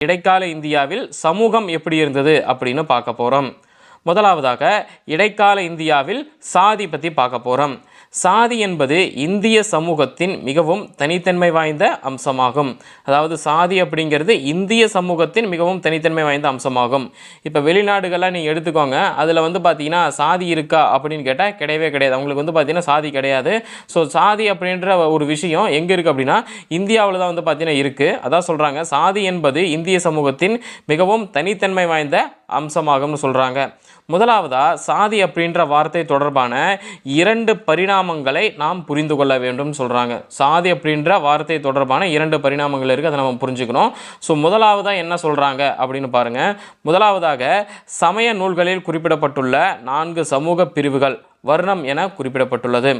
இடைக்கால இந்தியாவில் சமூகம் எப்படி இருந்தது அப்படின்னு பார்க்க போகிறோம் முதலாவதாக இடைக்கால இந்தியாவில் சாதி பற்றி பார்க்க போகிறோம் சாதி என்பது இந்திய சமூகத்தின் மிகவும் தனித்தன்மை வாய்ந்த அம்சமாகும். அதாவது சாதி அப்படிங்கிறது இந்திய சமூகத்தின் மிகவும் தனித்தன்மை வாய்ந்த அம்சமாகும். இப்போ வெளிநாடுகள்லாம் நீங்கள் எடுத்துக்கோங்க அதில் வந்து பார்த்தீங்கன்னா சாதி இருக்கா அப்படின்னு கேட்டால் கிடையவே கிடையாது. அவங்களுக்கு வந்து பார்த்தீங்கன்னா சாதி கிடையாது. ஸோ சாதி அப்படின்ற ஒரு விஷயம் எங்கே இருக்குது அப்படின்னா இந்தியாவில் தான் வந்து பார்த்தீங்கன்னா இருக்குது அதான் சொல்கிறாங்க சாதி என்பது இந்திய சமூகத்தின் மிகவும் தனித்தன்மை வாய்ந்த அம்சமாகும்னு சொல்கிறாங்க முதலாவதாக சாதி அப்படின்ற வார்த்தை தொடர்பான இரண்டு பரிணாமங்களை நாம் புரிந்து கொள்ள வேண்டும் சொல்கிறாங்க சாதி அப்படின்ற வார்த்தை தொடர்பான இரண்டு பரிணாமங்கள் இருக்குது அதை நம்ம புரிஞ்சுக்கணும். ஸோ முதலாவதாக என்ன சொல்கிறாங்க அப்படின்னு பாருங்கள் முதலாவதாக சமய நூல்களில் குறிப்பிடப்பட்டுள்ள நான்கு சமூக பிரிவுகள் வர்ணம் என குறிப்பிடப்பட்டுள்ளது.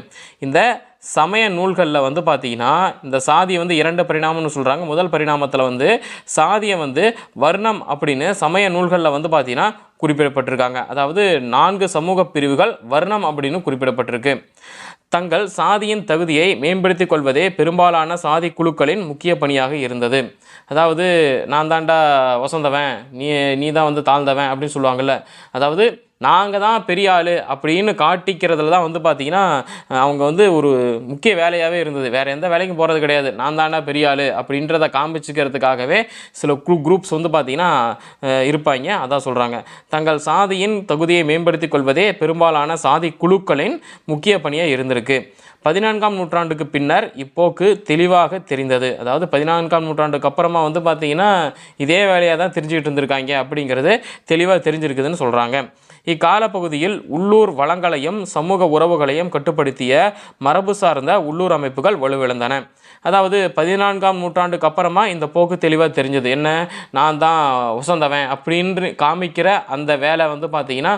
இந்த சமய நூல்களில் வந்து பார்த்தீங்கன்னா இந்த சாதியை வந்து இரண்டு பரிணாமம்னு சொல்கிறாங்க முதல் பரிணாமத்தில் வந்து சாதியை வந்து வர்ணம் அப்படின்னு சமய நூல்களில் வந்து பார்த்தீங்கன்னா குறிப்பிடப்பட்டிருக்காங்க. அதாவது நான்கு சமூக பிரிவுகள் வர்ணம் அப்படின்னு குறிப்பிடப்பட்டிருக்கு. தங்கள் சாதியின் தகுதியை மேம்படுத்தி கொள்வதே பெரும்பாலான சாதி குழுக்களின் முக்கிய பணியாக இருந்தது. அதாவது நான் தாண்டா வசந்தவன் நீ நீ தான் வந்து தாழ்ந்தவன் அப்படின்னு சொல்லுவாங்கல்ல. அதாவது நாங்கள் தான் பெரிய ஆள் அப்படின்னு காட்டிக்கிறதுல தான் வந்து பார்த்திங்கன்னா அவங்க வந்து ஒரு முக்கிய வேலையாகவே இருந்தது. வேறு எந்த வேலைக்கும் போகிறது கிடையாது. நான் தானே பெரிய ஆள் அப்படின்றத காமிச்சிக்கிறதுக்காகவே சில குரூ குரூப்ஸ் வந்து பார்த்திங்கன்னா இருப்பாங்க. அதான் சொல்கிறாங்க தங்கள் சாதியின் தகுதியை மேம்படுத்தி கொள்வதே பெரும்பாலான சாதி குழுக்களின் முக்கிய பணியாக இருந்திருக்கு. பதினான்காம் நூற்றாண்டுக்கு பின்னர் இப்போக்கு தெளிவாக தெரிந்தது. அதாவது பதினான்காம் நூற்றாண்டுக்கு அப்புறமா வந்து பார்த்தீங்கன்னா இதே வேலையாக தான் தெரிஞ்சுக்கிட்டு இருந்திருக்காங்க அப்படிங்கிறது தெளிவாக தெரிஞ்சிருக்குதுன்னு சொல்கிறாங்க இக்காலப்பகுதியில் உள்ளூர் வளங்களையும் சமூக உறவுகளையும் கட்டுப்படுத்திய மரபு சார்ந்த உள்ளூர் அமைப்புகள் வலுவிழந்தன. அதாவது பதினான்காம் நூற்றாண்டுக்கு அப்புறமா இந்த போக்கு தெளிவாக தெரிஞ்சது. என்ன? நான் தான் உசந்தவன் அப்படின்னு காமிக்கிற அந்த வேலை வந்து பார்த்தீங்கன்னா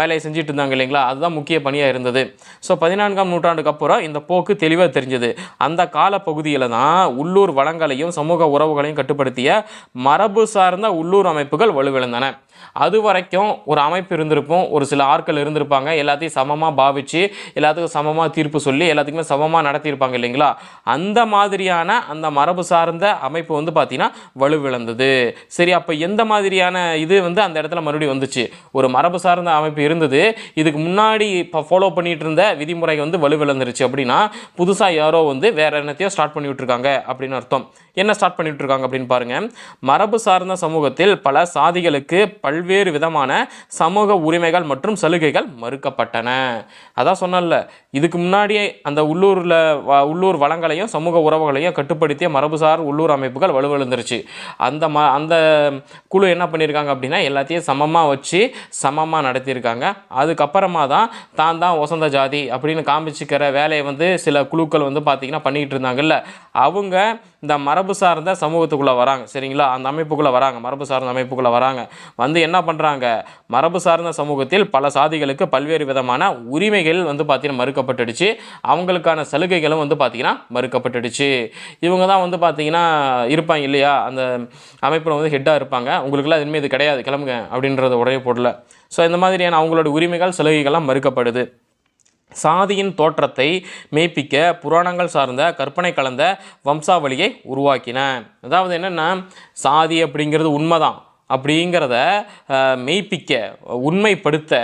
வேலையை செஞ்சுட்டு இருந்தாங்க இல்லைங்களா? அதுதான் முக்கிய பணியாக இருந்தது. ஸோ பதினான்காம் நூற்றாண்டுக்கு அப்புறம் இந்த போக்கு தெளிவாக தெரிஞ்சது. அந்த காலப்பகுதியில் தான் உள்ளூர் வளங்களையும் சமூக உறவுகளையும் கட்டுப்படுத்திய மரபு சார்ந்த உள்ளூர் அமைப்புகள் வலுவிழந்தன. அது வரைக்கும் ஒரு அமைப்பு இருந்திருப்போம் ஒரு சில ஆட்கள் இருந்திருப்பாங்க. எல்லாத்தையும் சமமாக பாவிச்சு எல்லாத்துக்கும் சமமாக தீர்ப்பு சொல்லி எல்லாத்துக்குமே சமமாக நடத்தியிருப்பாங்க இல்லைங்களா? அந்த மாதிரியான அந்த மரபு சார்ந்த அமைப்பு வந்து பார்த்தீங்கன்னா வலுவிழந்தது. சரி அப்போ எந்த மாதிரியான இது வந்து அந்த இடத்துல மறுபடியும் வந்துச்சு? ஒரு மரபு சார்ந்த அமைப்பு இருந்தது. இதுக்கு முன்னாடி இப்போ ஃபாலோ பண்ணிகிட்டு இருந்த விதிமுறை வந்து வலுவிழந்துருச்சு அப்படின்னா புதுசாக யாரோ வந்து வேற என்னத்தையோ ஸ்டார்ட் பண்ணி விட்டுருக்காங்க அப்படின்னு அர்த்தம். என்ன ஸ்டார்ட் பண்ணிட்டு இருக்காங்க அப்படின்னு பாருங்க. மரபு சார்ந்த சமூகத்தில் பல சாதிகளுக்கு பல்வேறு விதமான சமூக உரிமைகள் மற்றும் சலுகைகள் மறுக்கப்பட்டன. அதான் சொன்னல இதுக்கு முன்னாடியே அந்த உள்ளூரில் உள்ளூர் வளங்களையும் சமூக உறவுகளையும் கட்டுப்படுத்திய மரபுசார் உள்ளூர் அமைப்புகள் வலுவிழந்துருச்சு. அந்த ம அந்த குழு என்ன பண்ணியிருக்காங்க அப்படின்னா எல்லாத்தையும் சமமாக வச்சு சமமாக நடத்தியிருக்காங்க அதுக்கப்புறமா தான் தான் தான் வசந்த ஜாதி அப்படின்னு காமிச்சிக்கிற வேலையை வந்து சில குழுக்கள் வந்து பார்த்திங்கன்னா பண்ணிக்கிட்டு இருந்தாங்கல்ல. அவங்க இந்த மரபு சார்ந்த சமூகத்துக்குள்ளே வராங்க. சரிங்களா? அந்த அமைப்புக்குள்ளே வராங்க. மரபு சார்ந்த அமைப்புக்குள்ளே வராங்க. வந்து என்ன பண்ணுறாங்க மரபு சார்ந்த சமூகத்தில் பல சாதிகளுக்கு பல்வேறு விதமான உரிமைகள் வந்து பார்த்திங்கன்னா மறுக்கப்பட்டுடுச்சு. அவங்களுக்கான சலுகைகளும் வந்து பார்த்திங்கன்னா மறுக்கப்பட்டுடுச்சு. இவங்க தான் வந்து பார்த்தீங்கன்னா இருப்பாங்க இல்லையா? அந்த அமைப்பில் வந்து ஹெட்டாக இருப்பாங்க. உங்களுக்குலாம் இனிமேல் இது கிடையாது. கிளம்புங்க அப்படின்றத உடைய போடல ஸோ இந்த மாதிரியான அவங்களோட உரிமைகள் சலுகைகள்லாம் மறுக்கப்படுது. சாதியின் தோற்றத்தை மெய்ப்பிக்க புராணங்கள் சார்ந்த கற்பனை கலந்த வம்சாவளியை உருவாக்கின. அதாவது என்னென்னா சாதி அப்படிங்கிறது உண்மைதான். அப்படிங்கிறத மெய்ப்பிக்க உண்மைப்படுத்த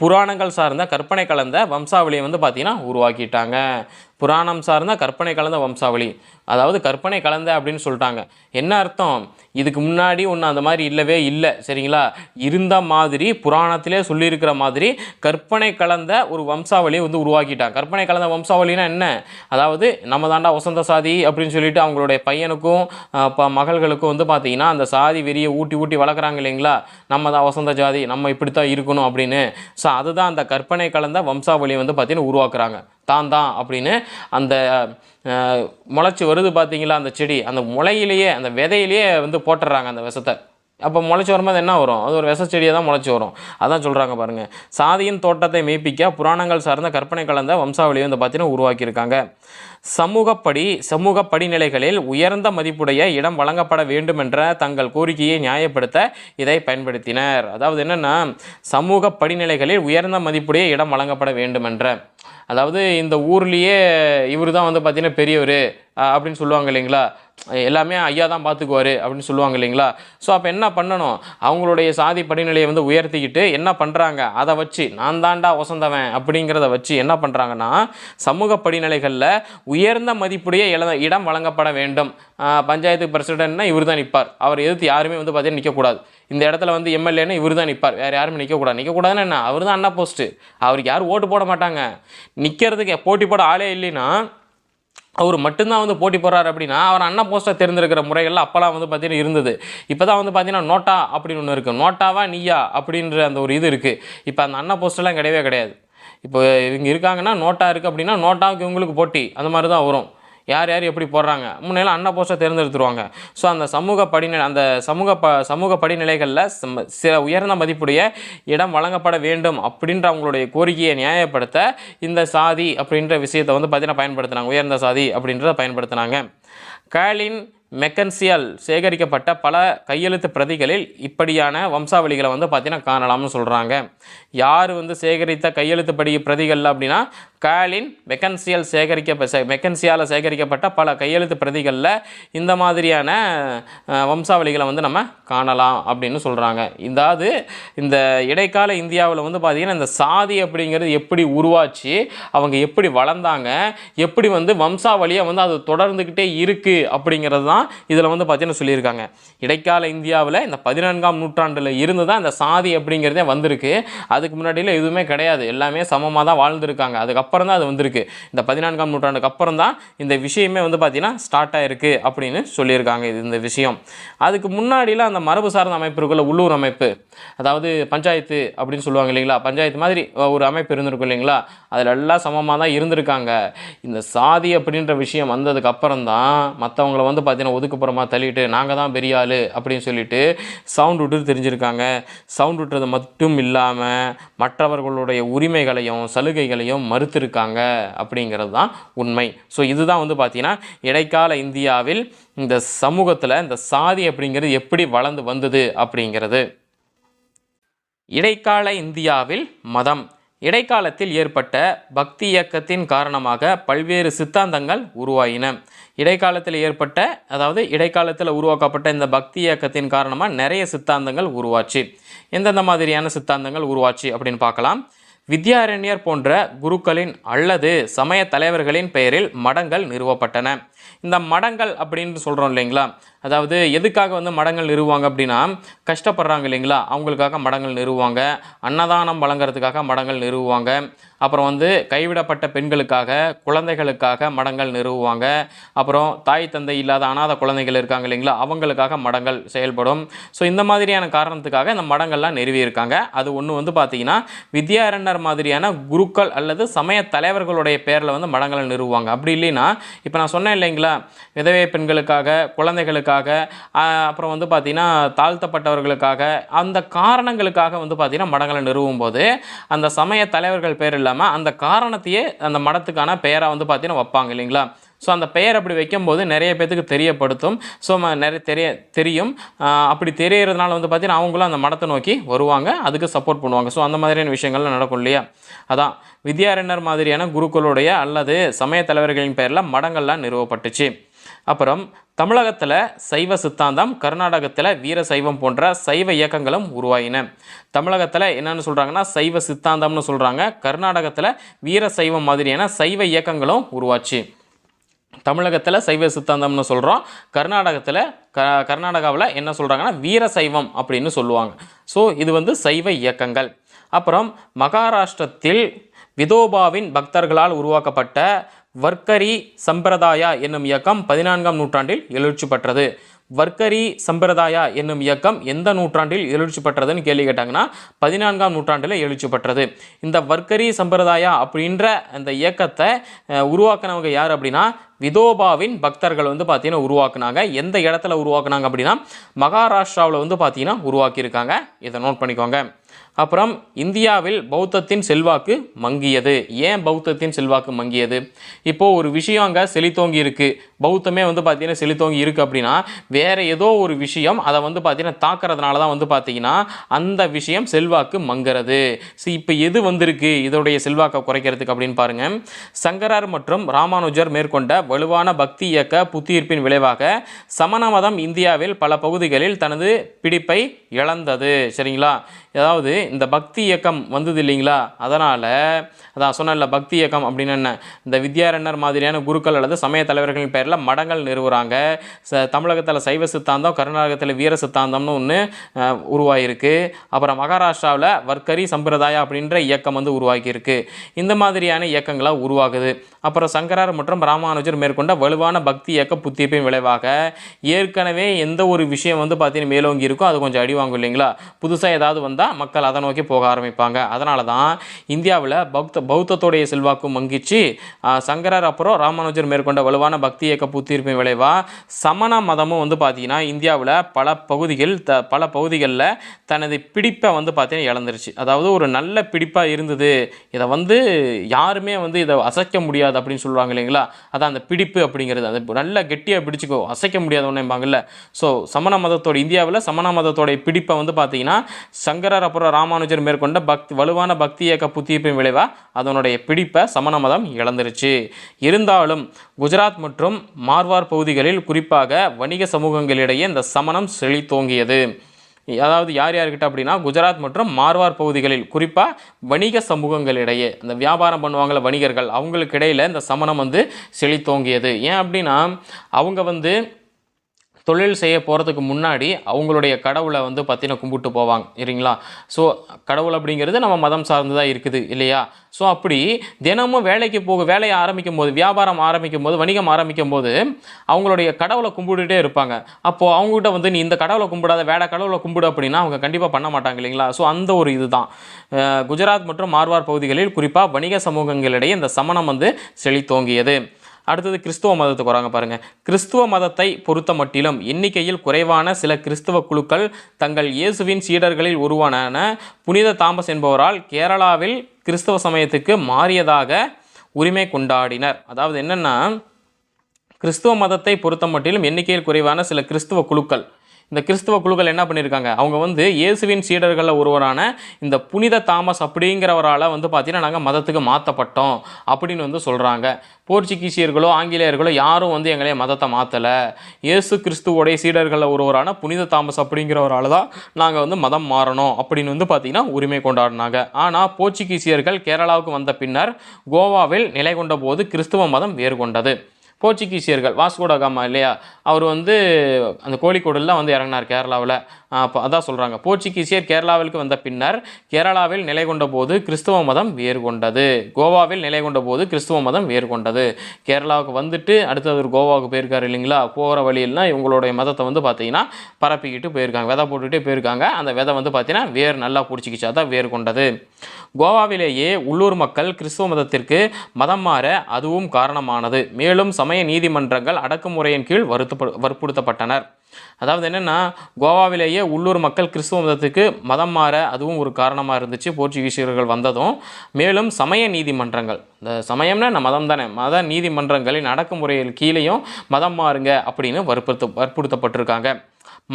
புராணங்கள் சார்ந்த கற்பனை கலந்த வம்சாவளியை வந்து பார்த்திங்கன்னா உருவாக்கிட்டாங்க. புராணம் சார்ந்த கற்பனை கலந்த வம்சாவளி. அதாவது கற்பனை கலந்த அப்படின்னு சொல்லிட்டாங்க. என்ன அர்த்தம்? இதுக்கு முன்னாடி ஒன்று அந்த மாதிரி இல்லவே இல்லை சரிங்களா? இருந்த மாதிரி புராணத்திலே சொல்லியிருக்கிற மாதிரி கற்பனை கலந்த ஒரு வம்சாவளியை வந்து உருவாக்கிட்டாங்க. கற்பனை கலந்த வம்சாவளினா என்ன? அதாவது நம்ம தாண்டா வசந்த சாதி அப்படின்னு சொல்லிட்டு அவங்களுடைய பையனுக்கும் இப்போ ப மகள்களுக்கும் வந்து பார்த்திங்கன்னா அந்த சாதி வெறியை ஊட்டி ஊட்டி வளர்க்குறாங்க இல்லைங்களா? நம்ம தான் வசந்த ஜாதி நம்ம இப்படி தான் இருக்கணும் அப்படின்னு. ஸோ அதுதான் அந்த கற்பனை கலந்த வம்சாவளியை வந்து பார்த்தீங்கன்னா உருவாக்குறாங்க. தான் தான் அப்படின்னு அந்த முளைச்சி வருது பார்த்தீங்களா அந்த செடி? அந்த முளையிலேயே அந்த விதையிலேயே வந்து போட்டுடுறாங்க அந்த விஷத்தை. அப்போ முளைச்சி வரும்போது என்ன வரும்? அது ஒரு விச செடியாக தான் முளைச்சி வரும். அதான் சொல்கிறாங்க பாருங்கள் சாதியின் தோட்டத்தை மெய்ப்பிக்க புராணங்கள் சார்ந்த கற்பனை கலந்த வம்சாவளியை வந்து பார்த்தீங்கன்னா உருவாக்கியிருக்காங்க. சமூகப்படி சமூக படிநிலைகளில் உயர்ந்த மதிப்புடைய இடம் வழங்கப்பட வேண்டும் என்ற தங்கள் கோரிக்கையை நியாயப்படுத்த இதை பயன்படுத்தினர். அதாவது என்னென்னா சமூக படிநிலைகளில் உயர்ந்த மதிப்புடைய இடம் வழங்கப்பட வேண்டும் என்ற அதாவது இந்த ஊர்லேயே இவர் தான் வந்து பார்த்திங்கன்னா பெரியவர் அப்படின்னு சொல்லுவாங்க இல்லைங்களா? எல்லாமே ஐயா தான் பார்த்துக்குவாரு அப்படின்னு சொல்லுவாங்க இல்லைங்களா? ஸோ அப்போ என்ன பண்ணணும்? அவங்களுடைய சாதி படிநிலையை வந்து உயர்த்திக்கிட்டு என்ன பண்ணுறாங்க அதை வச்சு நான் தாண்டா வசந்தவன் அப்படிங்கிறத வச்சு என்ன பண்ணுறாங்கன்னா சமூக படிநிலைகளில் உயர்ந்த மதிப்புடைய இல இடம் வழங்கப்பட வேண்டும். பஞ்சாயத்து பிரசிடென்ட்னா இவர் தான் நிற்பார் அவர் எதிர்த்து யாருமே வந்து பார்த்தீங்கன்னா நிற்கக்கூடாது இந்த இடத்துல வந்து எம்எல்ஏன்னு இவர் தான் நிற்பார் வேறு யாருமே நிற்கக்கூடாது நிற்கக்கூடாதுன்னு என்ன? அவர் தான் அண்ணா போஸ்ட்டு. அவருக்கு யாரும் ஓட்டு போட மாட்டாங்க. நிற்கிறதுக்கு போட்டி போட ஆளே இல்லைன்னா அவர் மட்டும்தான் வந்து போட்டி போடுறாரு அப்படின்னா அவர் அண்ணா போஸ்டர் தெரிந்திருக்கிற முறைகள்லாம் அப்போலாம் வந்து பார்த்தீங்கன்னா இருந்தது. இப்போ தான் வந்து பார்த்தீங்கன்னா நோட்டா அப்படின்னு ஒன்று இருக்குது நோட்டாவா நீயா அப்படின்ற அந்த ஒரு இது இருக்குது இப்போ அந்த அண்ணா போஸ்டர்லாம் கிடையவே கிடையாது. இப்போ இவங்க இருக்காங்கன்னா நோட்டா இருக்குது அப்படின்னா நோட்டாவுக்கு இவங்களுக்கு போட்டி. அந்த மாதிரி தான் வரும். யார் யார் எப்படி போடுறாங்க? முன்னெல்லாம் அண்ணா போஸ்டை தேர்ந்தெடுத்துருவாங்க. ஸோ அந்த சமூக படிநிலை அந்த சமூக ப சமூக படிநிலைகளில் சில உயர்ந்த மதிப்புடைய இடம் வழங்கப்பட வேண்டும் அப்படின்ற அவங்களுடைய கோரிக்கையை நியாயப்படுத்த இந்த சாதி அப்படின்ற விஷயத்தை வந்து பார்த்தீங்கன்னா பயன்படுத்துனாங்க. உயர்ந்த சாதி அப்படின்றத பயன்படுத்தினாங்க. காலின் மெக்கன்சியால் சேகரிக்கப்பட்ட பல கையெழுத்து பிரதிகளில் இப்படியான வம்சாவளிகளை வந்து பார்த்திங்கன்னா காணலாம்னு சொல்கிறாங்க யார் வந்து சேகரித்த கையெழுத்து படி பிரதிகள் அப்படின்னா காலின் மெக்கன்சியல் சேகரிக்க மெக்கன்சியால் சேகரிக்கப்பட்ட பல கையெழுத்து பிரதிகளில் இந்த மாதிரியான வம்சாவளிகளை வந்து நம்ம காணலாம் அப்படின்னு சொல்கிறாங்க இதாவது இந்த இடைக்கால இந்தியாவில் வந்து பார்த்திங்கன்னா இந்த சாதி அப்படிங்கிறது எப்படி உருவாச்சு அவங்க எப்படி வளர்ந்தாங்க எப்படி வந்து வம்சாவளியாக வந்து அது தொடர்ந்துக்கிட்டே இருக்குது அப்படிங்கிறது தான் இதில் வந்து பார்த்தீங்கன்னா சொல்லியிருக்காங்க. இடைக்கால இந்தியாவில் இந்த பதினான்காம் நூற்றாண்டில் இருந்து தான் இந்த சாதி அப்படிங்கிறதே வந்திருக்கு. அதுக்கு முன்னாடியில் எதுவுமே கிடையாது. எல்லாமே சமமாக தான் வாழ்ந்துருக்காங்க. அதுக்கப்புறம் தான் அது வந்திருக்கு. இந்த பதினான்காம் நூற்றாண்டுக்கு அப்புறம் தான் இந்த விஷயமே வந்து பார்த்தீங்கன்னா ஸ்டார்ட் ஆகிருக்கு அப்படின்னு சொல்லியிருக்காங்க இது இந்த விஷயம். அதுக்கு முன்னாடிலாம் அந்த மரபு சார்ந்த அமைப்பு இருக்குல்ல உள்ளூர் அமைப்பு. அதாவது பஞ்சாயத்து அப்படின்னு சொல்லுவாங்க இல்லைங்களா? பஞ்சாயத்து மாதிரி ஒரு அமைப்பு இருந்திருக்கும் இல்லைங்களா? அதில் எல்லாம் சமமாக தான் இருந்திருக்காங்க. இந்த சாதி அப்படின்ற விஷயம் வந்ததுக்கு அப்புறம் தான் மற்றவங்கள வந்து பார்த்தீங்கன்னா ஒதுக்குப்புறமா தள்ளிட்டு நாங்கள் தான் பெரிய ஆள் அப்படின்னு சொல்லிட்டு சவுண்ட் விட்டு தெரிஞ்சிருக்காங்க. சவுண்ட் விட்டுறது மட்டும் இல்லாமல் மற்றவர்களுடைய உரிமைகளையும் சலுகைகளையும் மறுத்து மறுத்திருக்காங்க அப்படிங்கிறது தான் உண்மை. ஸோ இதுதான் வந்து பார்த்தீங்கன்னா இடைக்கால இந்தியாவில் இந்த சமூகத்தில் இந்த சாதி அப்படிங்கிறது எப்படி வளர்ந்து வந்தது அப்படிங்கிறது. இடைக்கால இந்தியாவில் மதம். இடைக்காலத்தில் ஏற்பட்ட பக்தி இயக்கத்தின் காரணமாக பல்வேறு சித்தாந்தங்கள் உருவாயின. இடைக்காலத்தில் ஏற்பட்ட அதாவது இடைக்காலத்தில் உருவாக்கப்பட்ட இந்த பக்தி இயக்கத்தின் காரணமாக நிறைய சித்தாந்தங்கள் உருவாச்சு. எந்தெந்த மாதிரியான சித்தாந்தங்கள் உருவாச்சு அப்படின்னு பார்க்கலாம். வித்யாரண்யர் போன்ற குருக்களின் அல்லது சமய தலைவர்களின் பெயரில் மடங்கள் நிறுவப்பட்டன. இந்த மடங்கள் அப்படின்னு சொல்கிறோம் இல்லைங்களா? அதாவது எதுக்காக வந்து மடங்கள் நிறுவுவாங்க அப்படின்னா கஷ்டப்படுறாங்க இல்லைங்களா? அவங்களுக்காக மடங்கள் நிறுவுவாங்க. அன்னதானம் வழங்குறதுக்காக மடங்கள் நிறுவுவாங்க. அப்புறம் வந்து கைவிடப்பட்ட பெண்களுக்காக குழந்தைகளுக்காக மடங்கள் நிறுவுவாங்க. அப்புறம் தாய் தந்தை இல்லாத அனாதை குழந்தைகள் இருக்காங்க இல்லைங்களா? அவங்களுக்காக மடங்கள் செயல்படும். ஸோ இந்த மாதிரியான காரணத்துக்காக இந்த மடங்கள்லாம் நிறுவியிருக்காங்க. அது ஒன்று வந்து பார்த்தீங்கன்னா வித்யாரண்யர் மாதிரியான குருக்கள் அல்லது சமய தலைவர்களுடைய பேரில் வந்து மடங்களை நிறுவுவாங்க. அப்படி இல்லைன்னா இப்போ நான் சொன்னேன் இல்லைங்களா விதவை பெண்களுக்காக குழந்தைகளுக்காக அப்புறம் வந்து பார்த்தீங்கன்னா தாழ்த்தப்பட்டவர்களுக்காக அந்த காரணங்களுக்காக வந்து பார்த்தீங்கன்னா மடங்களை நிறுவும் போது அந்த சமய தலைவர்கள் பேர் இல்லாமல் அந்த காரணத்தையே அந்த மடத்துக்கான பெயராக வந்து பார்த்தீங்கன்னா வைப்பாங்க இல்லைங்களா? ஸோ அந்த பெயர் அப்படி வைக்கும்போது நிறைய பேத்துக்கு தெரியப்படுத்தும். ஸோ நிறைய தெரிய தெரியும். அப்படி தெரியறதுனால வந்து பார்த்தீங்கன்னா அவங்களும் அந்த மடத்தை நோக்கி வருவாங்க. அதுக்கு சப்போர்ட் பண்ணுவாங்க. ஸோ அந்த மாதிரியான விஷயங்கள்லாம் நடக்கும் இல்லையா? அதான். வித்யாரண்யர் மாதிரியான குருக்களுடைய அல்லது சமய தலைவர்களின் பெயரில் மடங்கள்லாம் நிறுவப்பட்டுச்சு. அப்புறம் தமிழகத்தில் சைவ சித்தாந்தம் கர்நாடகத்தில் வீர சைவம் போன்ற சைவ இயக்கங்களும் உருவாயின. தமிழகத்தில் என்னென்னு சொல்கிறாங்கன்னா சைவ சித்தாந்தம்னு சொல்கிறாங்க கர்நாடகத்தில் வீர சைவம் மாதிரியான சைவ இயக்கங்களும் உருவாச்சு. தமிழகத்தில் சைவ சித்தாந்தம்னு சொல்கிறோம் கர்நாடகத்தில் க கர்நாடகாவில் என்ன சொல்கிறாங்கன்னா வீர சைவம் அப்படின்னு சொல்லுவாங்க. ஸோ இது வந்து சைவ இயக்கங்கள். அப்புறம் மகாராஷ்டிரத்தில் விதோபாவின் பக்தர்களால் உருவாக்கப்பட்ட வர்க்கரி சம்பிரதாயா என்னும் இயக்கம் பதினான்காம் நூற்றாண்டில் எழுச்சி பெற்றது. வர்க்கரி சம்பிரதாயா என்னும் இயக்கம் எந்த நூற்றாண்டில் எழுச்சி பெற்றதுன்னு கேள்வி கேட்டாங்கன்னா பதினான்காம் நூற்றாண்டில் எழுச்சி பெற்றது. இந்த வர்க்கரி சம்பிரதாயா அப்படின்ற அந்த இயக்கத்தை உருவாக்கினவங்க உருவாக்குனவங்க யார் அப்படின்னா விதோபாவின் பக்தர்கள் வந்து பார்த்தீங்கன்னா உருவாக்குனாங்க. எந்த இடத்துல உருவாக்குனாங்க அப்படின்னா மகாராஷ்டிராவில் வந்து பார்த்தீங்கன்னா உருவாக்கியிருக்காங்க. இதை நோட் பண்ணிக்கோங்க. அப்புறம் இந்தியாவில் பௌத்தத்தின் செல்வாக்கு மங்கியது. ஏன் பௌத்தத்தின் செல்வாக்கு மங்கியது? இப்போது ஒரு விஷயம் அங்கே செழித்தோங்கி இருக்குது பௌத்தமே வந்து பார்த்தீங்கன்னா செழித்தோங்கி இருக்குது அப்படின்னா வேறு ஏதோ ஒரு விஷயம் அதை வந்து பார்த்தீங்கன்னா தாக்குறதுனால தான் வந்து பார்த்தீங்கன்னா அந்த விஷயம் செல்வாக்கு மங்குறது. ஸோ இப்போ எது வந்திருக்கு? இதோடைய செல்வாக்கை குறைக்கிறதுக்கு அப்படின்னு பாருங்கள் சங்கரர் மற்றும் ராமானுஜர் மேற்கொண்ட வலுவான பக்தி இயக்க புத்துயிர்ப்பின் விளைவாக சமண மதம் இந்தியாவில் பல பகுதிகளில் தனது பிடிப்பை இழந்தது. சரிங்களா? ஏதாவது அதாவது இந்த பக்தி இயக்கம் வந்தது இல்லைங்களா? அதனால் அதான் சொன்னல பக்தி இயக்கம் அப்படின்னு என்ன? இந்த வித்யாரண்யர் மாதிரியான குருக்கள் அல்லது சமய தலைவர்களின் பேரில் மடங்கள் நிறுவுறாங்க. ச தமிழகத்தில் சைவ சித்தாந்தம் கர்நாடகத்தில் வீர சித்தாந்தம்னு ஒன்று உருவாகியிருக்கு அப்புறம் மகாராஷ்டிராவில் வர்க்கரி சம்பிரதாய அப்படின்ற இயக்கம் வந்து உருவாக்கியிருக்கு. இந்த மாதிரியான இயக்கங்களாக உருவாகுது. அப்புறம் சங்கரார் மற்றும் ராமானுஜர் மேற்கொண்ட வலுவான பக்தி இயக்க புத்தியப்பின் விளைவாக ஏற்கனவே எந்த ஒரு விஷயம் வந்து பார்த்தீங்கன்னா மேலோங்கி இருக்கோ அது கொஞ்சம் அடி வாங்கும் இல்லைங்களா? புதுசாக ஏதாவது வந்தால் மக்கள் அதை நோக்கி போக ஆரம்பிப்பாங்க. அதனால தான் இந்தியாவில் பௌத்த பௌத்தத்துடைய செல்வாக்கு மங்கிச்சு. சங்கரர் அப்புறம் ராமானுஜர் மேற்கொண்ட வலுவான பக்தி இயக்க புத்தியிருப்பின் விளைவாக சமண மதமும் வந்து பார்த்திங்கன்னா இந்தியாவில் பல பகுதிகள் த பல பகுதிகளில் தனது பிடிப்பை வந்து பார்த்தீங்கன்னா இழந்துருச்சு. அதாவது ஒரு நல்ல பிடிப்பாக இருந்தது. இதை வந்து யாருமே வந்து இதை அசைக்க முடியாது அப்படின்னு சொல்லுவாங்க இல்லைங்களா? அதான் அந்த பிடிப்பு அப்படிங்கிறது. அது நல்ல கெட்டியாக பிடிச்சிக்கோ அசைக்க முடியாத ஒன்றும்பாங்கல்ல ஸோ சமண மதத்தோட இந்தியாவில் சமண மதத்தோட பிடிப்பை வந்து பார்த்தீங்கன்னா சங்கரர் அப்புறம் ராமானுஜர் மேற்கொண்ட பக்தி வலுவான பக்தி இயக்க புத்தியப்பின் விளைவாக அதனுடைய பிடிப்பை சமண மதம் இழந்துருச்சு. இருந்தாலும் குஜராத் மற்றும் மார்வார் பகுதிகளில் குறிப்பாக வணிக சமூகங்களிடையே இந்த சமணம் செழித்தோங்கியது அதாவது யார் யார்கிட்ட அப்படின்னா குஜராத் மற்றும் மார்வார் பகுதிகளில் குறிப்பாக வணிக சமூகங்களிடையே இந்த வியாபாரம் பண்ணுவாங்கள வணிகர்கள் அவங்களுக்கு இடையில் இந்த சமணம் வந்து செழித்தோங்கியது ஏன் அப்படின்னா அவங்க வந்து தொழில் செய்ய போகிறதுக்கு முன்னாடி அவங்களுடைய கடவுளை வந்து பார்த்தீங்கன்னா கும்பிட்டு போவாங்க சரிங்களா ஸோ கடவுள் அப்படிங்கிறது நம்ம மதம் சார்ந்ததாக இருக்குது இல்லையா? ஸோ அப்படி தினமும் வேலைக்கு போக வேலையை ஆரம்பிக்கும் போது வியாபாரம் ஆரம்பிக்கும் போது வணிகம் ஆரம்பிக்கும் போது அவங்களுடைய கடவுளை கும்பிட்டுட்டே இருப்பாங்க. அப்போது அவங்ககிட்ட வந்து நீ இந்த கடவுளை கும்பிடாத வேற கடவுளை கும்பிடு அப்படின்னா அவங்க கண்டிப்பாக பண்ண மாட்டாங்க இல்லைங்களா? ஸோ அந்த ஒரு இதுதான். குஜராத் மற்றும் மார்வார் பகுதிகளில் குறிப்பாக வணிக சமூகங்களிடையே இந்த சமணம் வந்து செழித்தோங்கியது. அடுத்தது கிறிஸ்துவ மதத்துக்கு வராங்க பாருங்க. கிறிஸ்துவ மதத்தை பொறுத்த மட்டிலும் எண்ணிக்கையில் குறைவான சில கிறிஸ்துவ குழுக்கள் தங்கள் இயேசுவின் சீடர்களில் உருவான புனித தாமஸ் என்பவரால் கேரளாவில் கிறிஸ்தவ சமயத்துக்கு மாறியதாக உரிமை கொண்டாடினர். அதாவது என்னன்னா கிறிஸ்துவ மதத்தை பொறுத்த மட்டிலும் எண்ணிக்கையில் குறைவான சில கிறிஸ்துவ குழுக்கள். இந்த கிறிஸ்துவ குழுக்கள் என்ன பண்ணியிருக்காங்க அவங்க வந்து இயேசுவின் சீடர்களில் ஒருவரான இந்த புனித தாமஸ் அப்படிங்கிறவரால் வந்து பார்த்திங்கன்னா நாங்கள் மதத்துக்கு மாற்றப்பட்டோம் அப்படின்னு வந்து சொல்கிறாங்க போர்ச்சுகீசியர்களோ ஆங்கிலேயர்களோ யாரும் வந்து எங்களைய மதத்தை மாற்றலை இயேசு கிறிஸ்துவோடைய சீடர்களில் ஒருவரான புனித தாமஸ் அப்படிங்கிறவரால் தான் நாங்கள் வந்து மதம் மாறணும் அப்படின்னு வந்து பார்த்திங்கன்னா உரிமை கொண்டாடினாங்க. ஆனால் போர்ச்சுகீசியர்கள் கேரளாவுக்கு வந்த பின்னர் கோவாவில் நிலை கொண்ட போது கிறிஸ்துவ மதம் வேறு கொண்டது. போர்ச்சுகீசியர்கள் வாஸ்கோடகாமா இல்லையா? அவர் வந்து அந்த கோழிக்கோடில் வந்து இறங்கினார் கேரளாவில். அதான் சொல்கிறாங்க போர்ச்சுகீசியர் கேரளாவிற்கு வந்த பின்னர் கேரளாவில் நிலை கொண்ட போது கிறிஸ்துவ மதம் வேறு கொண்டது கோவாவில் நிலை கொண்ட போது கிறிஸ்துவ மதம் வேறு கொண்டது கேரளாவுக்கு வந்துட்டு அடுத்தது ஒரு கோவாவுக்கு போயிருக்காரு இல்லைங்களா? போகிற வழியெல்லாம் இவங்களுடைய மதத்தை வந்து பார்த்தீங்கன்னா பரப்பிக்கிட்டு போயிருக்காங்க. விதை போட்டுகிட்டே போயிருக்காங்க. அந்த விதை வந்து பார்த்தீங்கன்னா வேர் நல்லா பிடிச்சிக்கிச்சு அதான் வேறு கொண்டது கோவாவிலேயே உள்ளூர் மக்கள் கிறிஸ்துவ மதத்திற்கு மதம் மாற அதுவும் காரணமானது. மேலும் சமய நீதிமன்றங்கள் அடக்குமுறையின் கீழ் வருத்தப்படு வற்புறுத்தப்பட்டனர். அதாவது என்னென்னா கோவாவிலேயே உள்ளூர் மக்கள் கிறிஸ்துவ மதத்துக்கு மதம் மாற அதுவும் ஒரு காரணமாக இருந்துச்சு போர்ச்சுகீசியர்கள் வந்ததும். மேலும் சமய நீதிமன்றங்கள். இந்த சமயம்னா நம்ம மதம் தானே. மத நீதிமன்றங்களின் அடக்குமுறையில் கீழேயும் மதம் மாறுங்க அப்படின்னு வற்புறுத்த வற்புறுத்தப்பட்டிருக்காங்க.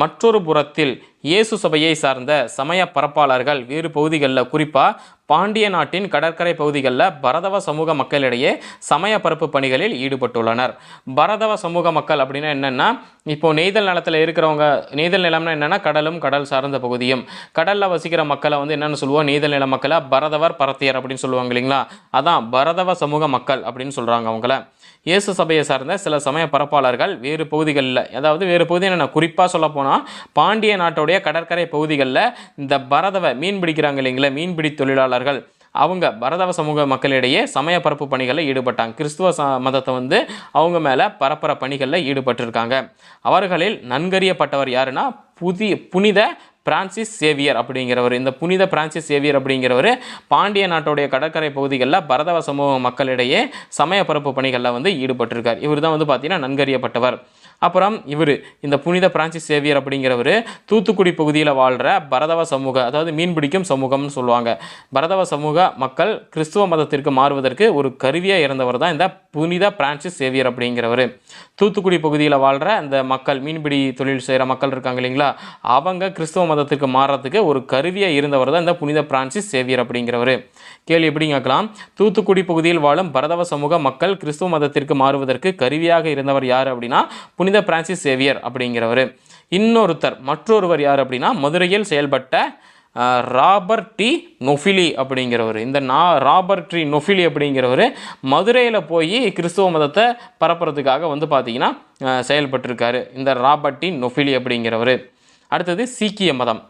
மற்றொரு புறத்தில் இயேசு சபையை சார்ந்த சமய பரப்பாளர்கள் வேறு பகுதிகளில் குறிப்பாக பாண்டிய நாட்டின் கடற்கரை பகுதிகளில் பரதவ சமூக மக்களிடையே சமய பரப்பு பணிகளில் ஈடுபட்டுள்ளனர். பரதவ சமூக மக்கள் அப்படின்னா என்னென்னா இப்போ நெய்தல் நிலத்தில் இருக்கிறவங்க நீதல் நிலம்னா என்னென்னா கடலும் கடல் சார்ந்த பகுதியும். கடலில் வசிக்கிற மக்களை வந்து என்னென்னு சொல்லுவோம்? நீதல் நில மக்களை பரதவர் பரத்தியர் அப்படின்னு சொல்லுவாங்க இல்லைங்களா? அதான் பரதவ சமூக மக்கள் அப்படின்னு சொல்கிறாங்க அவங்கள. இயேசு சபையை சார்ந்த சில சமய பரப்பாளர்கள் வேறு பகுதிகளில் அதாவது வேறு பகுதி என்ன குறிப்பாக சொல்லப்போனால் பாண்டிய நாட்டுடைய கடற்கரை பகுதிகளில் இந்த பரதவ மீன் பிடிக்கிறாங்க இல்லைங்களா மீன்பிடி தொழிலாளர்கள். அவங்க பரதவ சமூக மக்களிடையே சமய பரப்பு பணிகளில் ஈடுபட்டாங்க. கிறிஸ்துவ ச மதத்தை வந்து அவங்க மேலே பரப்புற பணிகளில் ஈடுபட்டிருக்காங்க. அவர்களில் நன்கறியப்பட்டவர் யாருன்னா புதிய புனித பிரான்சிஸ் சேவியர் அப்படிங்கிறவர். இந்த புனித பிரான்சிஸ் சேவியர் அப்படிங்கிறவர் பாண்டிய நாட்டுடைய கடற்கரை பகுதிகளில் பரதவ சமூக மக்களிடையே சமய பரப்பு பணிகளில் வந்து ஈடுபட்டிருக்கார். இவர் தான் வந்து பார்த்தீங்கன்னா நன்கறியப்பட்டவர். அப்புறம் இவர் இந்த புனித பிரான்சிஸ் சேவியர் அப்படிங்கிறவர் தூத்துக்குடி பகுதியில் வாழ்கிற பரதவ சமூக அதாவது மீன் பிடிக்கும் சமூகம்னு சொல்லுவாங்க. பரதவ சமூக மக்கள் கிறிஸ்துவ மதத்திற்கு மாறுவதற்கு ஒரு கருவியாக இருந்தவர் தான் இந்த புனித பிரான்சிஸ் சேவியர் அப்படிங்கிறவர். தூத்துக்குடி பகுதியில் வாழ்கிற அந்த மக்கள் மீன்பிடி தொழில் செய்கிற மக்கள் இருக்காங்க இல்லைங்களா? அவங்க கிறிஸ்துவ மதத்துக்கு மாறுறதுக்கு ஒரு கருவியாக இருந்தவர் தான் இந்த புனித பிரான்சிஸ் சேவியர் அப்படிங்கிறவர். கேள்வி எப்படி கேட்கலாம்? தூத்துக்குடி பகுதியில் வாழும் பரதவ சமூக மக்கள் கிறிஸ்துவ மதத்திற்கு மாறுவதற்கு கருவியாக இருந்தவர் யார் அப்படின்னா புனித பிரான்சிஸ் சேவியர் அப்படிங்கிறவர். இன்னொருத்தர் மற்றொருவர் யார் அப்படின்னா மதுரையில் செயல்பட்ட ராபர்ட் டி. நொஃபிலி அப்படிங்கிறவர். இந்த நா ராபர்ட் டி. நொஃபிலி அப்படிங்கிறவர் மதுரையில் போய் கிறிஸ்துவ மதத்தை பரப்புறதுக்காக வந்து பார்த்தீங்கன்னா செயல்பட்டிருக்காரு. இந்த ராபர்ட் டி. நொஃபிலி அப்படிங்கிறவர். அடுத்தது சீக்கிய மதம்.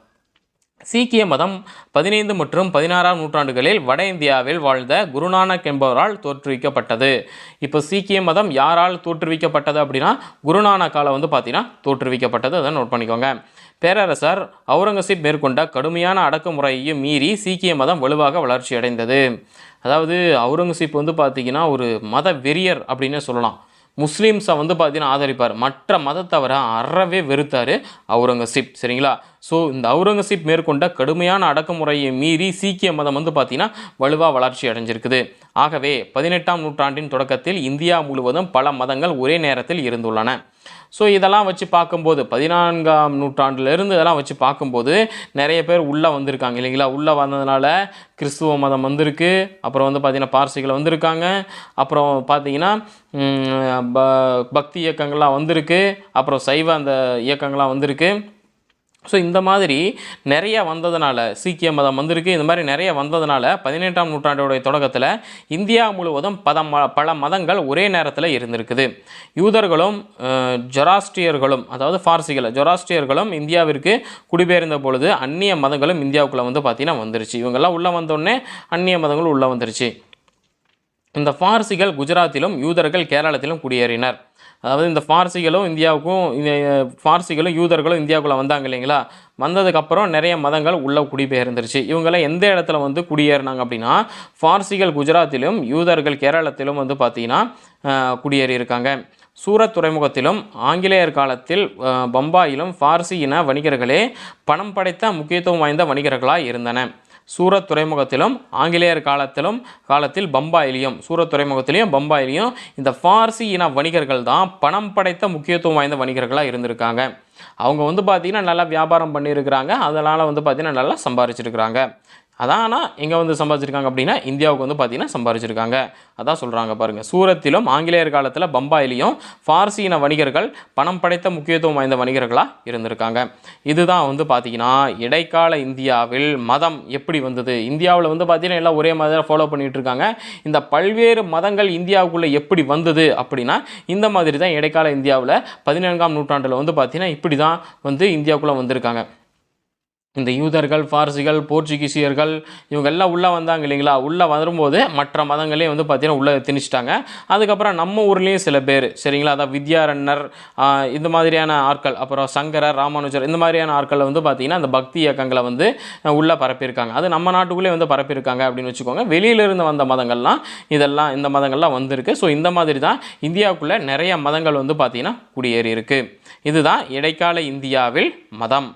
சீக்கிய மதம் பதினைந்து மற்றும் பதினாறாம் நூற்றாண்டுகளில் வட இந்தியாவில் வாழ்ந்த குருநானக் என்பவரால் தோற்றுவிக்கப்பட்டது. இப்போ சீக்கிய மதம் யாரால் தோற்றுவிக்கப்பட்டது அப்படின்னா குருநானக்கால வந்து பார்த்தீங்கன்னா தோற்றுவிக்கப்பட்டது. அதை நோட் பண்ணிக்கோங்க. பேரரசர் அவுரங்கசீப் மேற்கொண்ட கடுமையான அடக்குமுறையையும் மீறி சீக்கிய மதம் வலுவாக வளர்ச்சி அடைந்தது அதாவது அவுரங்கசீப் வந்து பார்த்தீங்கன்னா ஒரு மத வெறியர் அப்படின்னு சொல்லலாம். முஸ்லீம்ஸை வந்து பார்த்தீங்கன்னா ஆதரிப்பார். மற்ற மதத்தவரை அறவே வெறுத்தார் அவுரங்கசீப். சரிங்களா? ஸோ இந்த அவுரங்கசீப் மேற்கொண்ட கடுமையான அடக்குமுறையை மீறி சீக்கிய மதம் வந்து பார்த்தீங்கன்னா வலுவாக வளர்ச்சி அடைஞ்சிருக்குது. ஆகவே பதினெட்டாம் நூற்றாண்டின் தொடக்கத்தில் இந்தியா முழுவதும் பல மதங்கள் ஒரே நேரத்தில் இருந்துள்ளன. ஸோ இதெல்லாம் வச்சு பார்க்கும்போது பதினான்காம் நூற்றாண்டுலேருந்து இதெல்லாம் வச்சு பார்க்கும்போது நிறைய பேர் உள்ளே வந்திருக்காங்க. இல்லைங்களா? உள்ளே வந்ததுனால கிறிஸ்துவ மதம் வந்திருக்கு. அப்புறம் வந்து பார்த்திங்கன்னா பார்சிகள் வந்திருக்காங்க. அப்புறம் பார்த்திங்கன்னா ப- பக்தி இயக்கங்கள்லாம் வந்திருக்கு. அப்புறம் சைவ அந்த இயக்கங்கள்லாம் வந்திருக்கு. ஸோ இந்த மாதிரி நிறைய வந்ததுனால சீக்கிய மதம் வந்திருக்கு. இந்த மாதிரி நிறைய வந்ததுனால பதினெட்டாம் நூற்றாண்டோடைய தொடக்கத்தில் இந்தியா முழுவதும் பத ம- பல மதங்கள் ஒரே நேரத்தில் இருந்திருக்குது. யூதர்களும் ஜொராஸ்ட்ரியர்களும் அதாவது ஃபார்சிகள் ஜொராஸ்ட்ரியர்களும் இந்தியாவிற்கு குடிபெயர்ந்த பொழுது அந்நிய மதங்களும் இந்தியாவுக்குள்ளே வந்து பார்த்தீங்கன்னா வந்துருச்சு. இவங்கெல்லாம் உள்ளே வந்தோடனே அந்நிய மதங்கள் உள்ளே வந்துருச்சு. இந்த ஃபார்சிகள் குஜராத்திலும் யூதர்கள் கேரளத்திலும் குடியேறினர். அதாவது இந்த பார்சிகளும் இந்தியாவுக்கும் இந்த பார்சிகளும் யூதர்களும் இந்தியாவுக்குள்ளே வந்தாங்க இல்லைங்களா? வந்ததுக்கப்புறம் நிறைய மதங்கள் உள்ளே குடிபெயர்ந்துருச்சு. இவங்கெல்லாம் எந்த இடத்துல வந்து குடியேறினாங்க அப்படின்னா பார்சிகள் குஜராத்திலும் யூதர்கள் கேரளத்திலும் வந்து பார்த்திங்கன்னா குடியேறியிருக்காங்க. குடியேறி இருக்காங்க சூரத் துறைமுகத்திலும் ஆங்கிலேயர் காலத்தில் பம்பாயிலும் பார்சி இன வணிகர்களே பணம் படைத்த முக்கியத்துவம் வாய்ந்த வணிகர்களாக இருந்தன. சூரத் துறைமுகத்திலும் ஆங்கிலேயர் காலத்திலும் காலத்தில் பம்பாயிலையும் சூரத் துறைமுகத்திலையும் பம்பாயிலையும் இந்த ஃபார்சி இன வணிகர்கள் தான் பணம் படைத்த முக்கியத்துவம் வாய்ந்த வணிகர்களாக இருந்திருக்காங்க. அவங்க வந்து பார்த்திங்கன்னா நல்லா வியாபாரம் பண்ணியிருக்கிறாங்க. அதனால் வந்து பார்த்திங்கன்னா நல்லா சம்பாரிச்சிருக்கிறாங்க. அதான் ஆனால் எங்கே வந்து சம்பாதிச்சிருக்காங்க அப்படின்னா இந்தியாவுக்கு வந்து பார்த்திங்கன்னா சம்பாதிச்சிருக்காங்க அதான் சொல்கிறாங்க பாருங்கள் சூரத்திலும் ஆங்கிலேயர் காலத்தில் பம்பாயிலையும் ஃபார்சியின இன வணிகர்கள் பணம் படைத்த முக்கியத்துவம் வாய்ந்த வணிகர்களாக இருந்திருக்காங்க. இதுதான் வந்து பார்த்திங்கன்னா இடைக்கால இந்தியாவில் மதம் எப்படி வந்தது? இந்தியாவில் வந்து பார்த்திங்கன்னா எல்லாம் ஒரே மாதிரி ஃபாலோ பண்ணிகிட்டு இருக்காங்க. இந்த பல்வேறு மதங்கள் இந்தியாவுக்குள்ளே எப்படி வந்தது அப்படின்னா இந்த மாதிரி தான் இடைக்கால இந்தியாவில் பதினான்காம் நூற்றாண்டில் வந்து பார்த்திங்கன்னா இப்படி தான் வந்து இந்தியாவுக்குள்ளே வந்திருக்காங்க. இந்த யூதர்கள் பார்சிகள் போர்ச்சுகீசியர்கள் இவங்க எல்லாம் உள்ளே வந்தாங்க இல்லைங்களா? உள்ளே வரும்போது மற்ற மதங்களே வந்து பார்த்தீங்கன்னா உள்ளே திணிச்சிட்டாங்க. அதுக்கப்புறம் நம்ம ஊர்லேயும் சில பேர் சரிங்களா? அதான் வித்யாரண்யர் இந்த மாதிரியான ஆட்கள் அப்புறம் சங்கரர் ராமானுஜர் இந்த மாதிரியான ஆட்கள் வந்து பார்த்திங்கன்னா அந்த பக்தி இயக்கங்களை வந்து உள்ளே பரப்பியிருக்காங்க. அது நம்ம நாட்டுக்குள்ளே வந்து பரப்பியிருக்காங்க அப்படின்னு வச்சுக்கோங்க. வெளியிலிருந்து வந்த மதங்கள்லாம் இதெல்லாம் இந்த மதங்கள்லாம் வந்திருக்கு. ஸோ இந்த மாதிரி தான் இந்தியாவுக்குள்ளே நிறைய மதங்கள் வந்து பார்த்திங்கன்னா குடியேறியிருக்கு. இதுதான் இடைக்கால இந்தியாவில் மதம்.